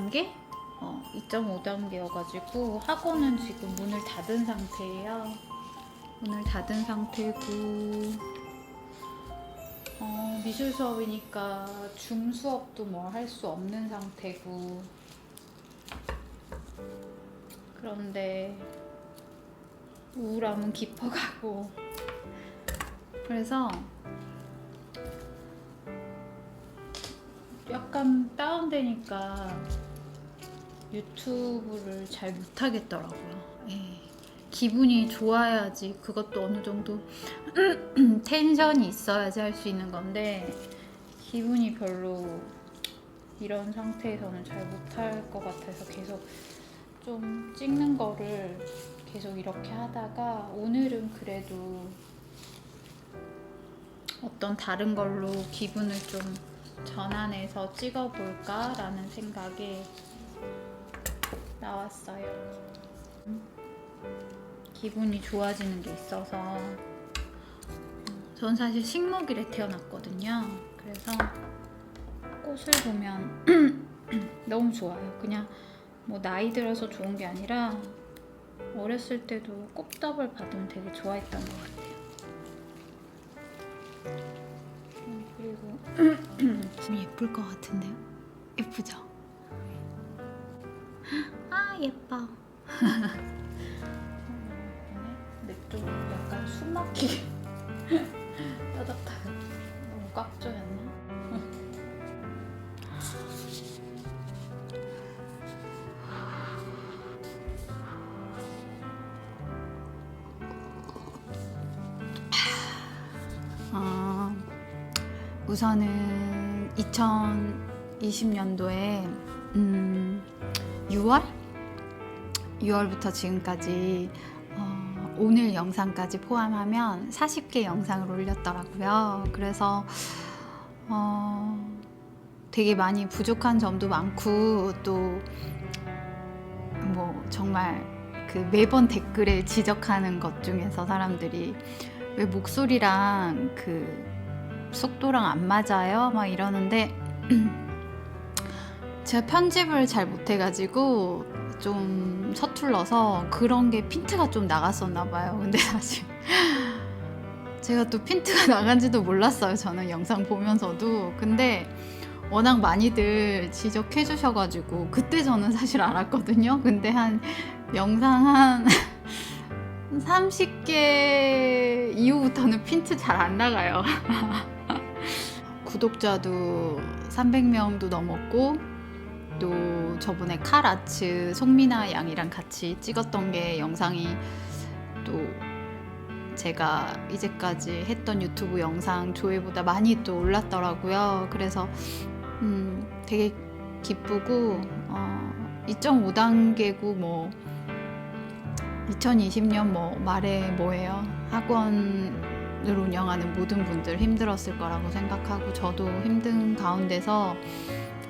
2.5단계? 어, 2.5단계여가지고 학원은 지금 문을 닫은 상태예요. 문을 닫은 상태고 어, 미술 수업이니까 중 수업도 뭐 할 수 없는 상태고 그런데 우울함은 깊어가고 그래서 약간 다운되니까 유튜브를 잘 못하겠더라고요. 예. 기분이 좋아야지 그것도 어느 정도 텐션이 있어야지 할 수 있는 건데 기분이 별로 이런 상태에서는 잘 못할 것 같아서 계속 좀 찍는 거를 계속 이렇게 하다가 오늘은 그래도 어떤 다른 걸로 기분을 좀 전환해서 찍어볼까라는 생각에 나왔어요. 기분이 좋아지는 게 있어서 전 사실 식목일에 태어났거든요. 그래서 꽃을 보면 너무 좋아요. 그냥 뭐 나이 들어서 좋은 게 아니라 어렸을 때도 꽃다발 받으면 되게 좋아했던 것 같아요. 음, 그리고 좀 예쁠 것 같은데요? 예쁘죠? 아 예뻐. 냅두고 약간 숨 막히게 따뜻하게 너무 꽉 조였나? 아, 우선은 2020년도에 음, 6월? 6월부터 지금까지 어, 오늘 영상까지 포함하면 40개 영상을 올렸더라고요. 그래서 어, 되게 많이 부족한 점도 많고 또 뭐 정말 그 매번 댓글에 지적하는 것 중에서 사람들이 왜 목소리랑 그 속도랑 안 맞아요? 막 이러는데 제가 편집을 잘 못해가지고 좀 서툴러서 그런 게 핀트가 좀 나갔었나 봐요. 근데 사실 제가 또 핀트가 나간지도 몰랐어요. 저는 영상 보면서도. 근데 워낙 많이들 지적해 주셔가지고 그때 저는 사실 알았거든요. 근데 한 영상 한 30개 이후부터는 핀트 잘 안 나가요. 구독자도 300명도 넘었고 또 저번에 칼아츠 송민아 양이랑 같이 찍었던 게 영상이 또 제가 이제까지 했던 유튜브 영상 조회보다 많이 또 올랐더라고요. 그래서 음, 되게 기쁘고 어, 2.5단계고 뭐 2020년 뭐 말해 뭐예요 학원을 운영하는 모든 분들 힘들었을 거라고 생각하고 저도 힘든 가운데서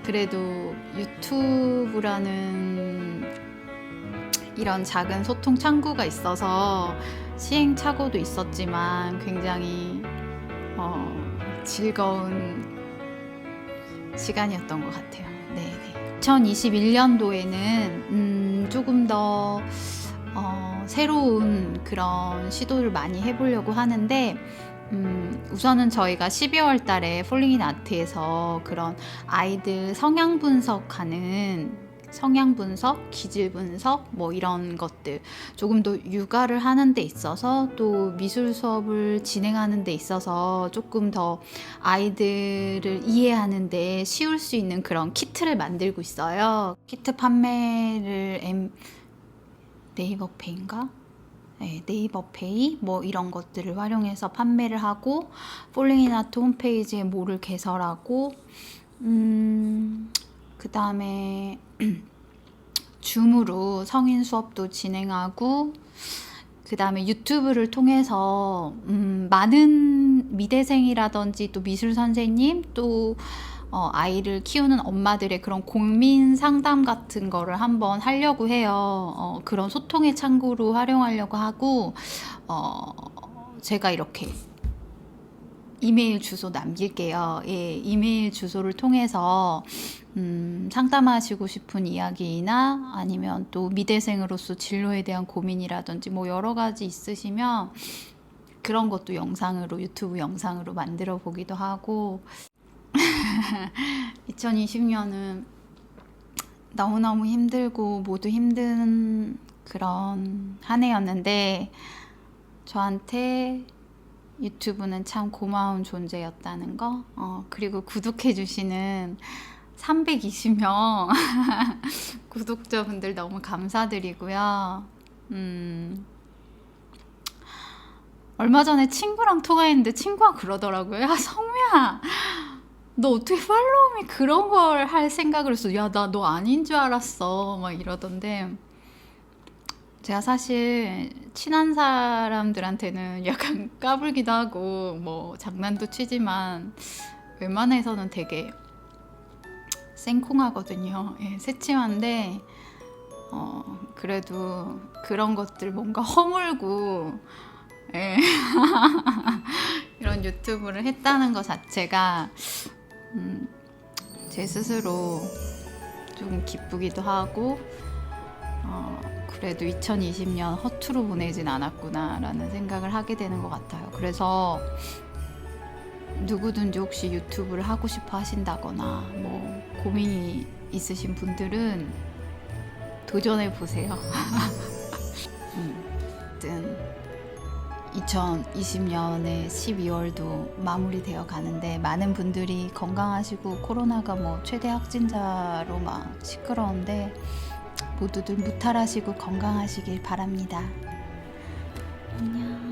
그래도 유튜브라는 이런 작은 소통 창구가 있어서 시행착오도 있었지만 굉장히 어, 즐거운 시간이었던 것 같아요. 네, 2021년도에는 음, 조금 더 어, 새로운 그런 시도를 많이 해보려고 하는데 음, 우선은 저희가 12월 달에 폴링인 아트에서 그런 아이들 성향 분석하는 성향 분석, 기질 분석 뭐 이런 것들 조금 더 육아를 하는 데 있어서 또 미술 수업을 진행하는 데 있어서 조금 더 아이들을 이해하는 데 쉬울 수 있는 그런 키트를 만들고 있어요. 키트 판매를 엠 네이버 페인가? 네, 네이버 페이 뭐 이런 것들을 활용해서 판매를 하고 폴링인 아트 홈페이지에 뭐를 개설하고 음, 그 다음에 줌으로 성인 수업도 진행하고 그 다음에 유튜브를 통해서 음, 많은 미대생이라든지 또 미술 선생님 또 어, 아이를 키우는 엄마들의 그런 고민 상담 같은 거를 한번 하려고 해요. 어, 그런 소통의 창구로 활용하려고 하고 어, 제가 이렇게 이메일 주소 남길게요. 예, 이메일 주소를 통해서 음, 상담하시고 싶은 이야기나 아니면 또 미대생으로서 진로에 대한 고민이라든지 뭐 여러 가지 있으시면 그런 것도 영상으로 유튜브 영상으로 만들어 보기도 하고 2020년은 너무너무 힘들고 모두 힘든 그런 한 해였는데 저한테 유튜브는 참 고마운 존재였다는 거? 어, 그리고 구독해주시는 320명 구독자분들 너무 감사드리고요. 음, 얼마 전에 친구랑 통화했는데 친구가 그러더라고요. 야 성우야 너 어떻게 팔로우미 그런 걸 할 생각을 했어 야 나 너 아닌 줄 알았어 막 이러던데 제가 사실 친한 사람들한테는 약간 까불기도 하고 뭐 장난도 치지만 웬만해서는 되게 생콩하거든요. 예, 새침한데 어, 그래도 그런 것들 뭔가 허물고 예. 이런 유튜브를 했다는 것 자체가 음, 제 스스로 좀 기쁘기도 하고 어, 그래도 2020년 허투루 보내진 않았구나라는 생각을 하게 되는 것 같아요. 그래서 누구든지 혹시 유튜브를 하고 싶어 하신다거나 뭐 고민이 있으신 분들은 도전해 보세요. 음, 2020년의 12월도 마무리되어 가는데 많은 분들이 건강하시고 코로나가 뭐 최대 확진자로 막 시끄러운데 모두들 무탈하시고 건강하시길 바랍니다. 안녕.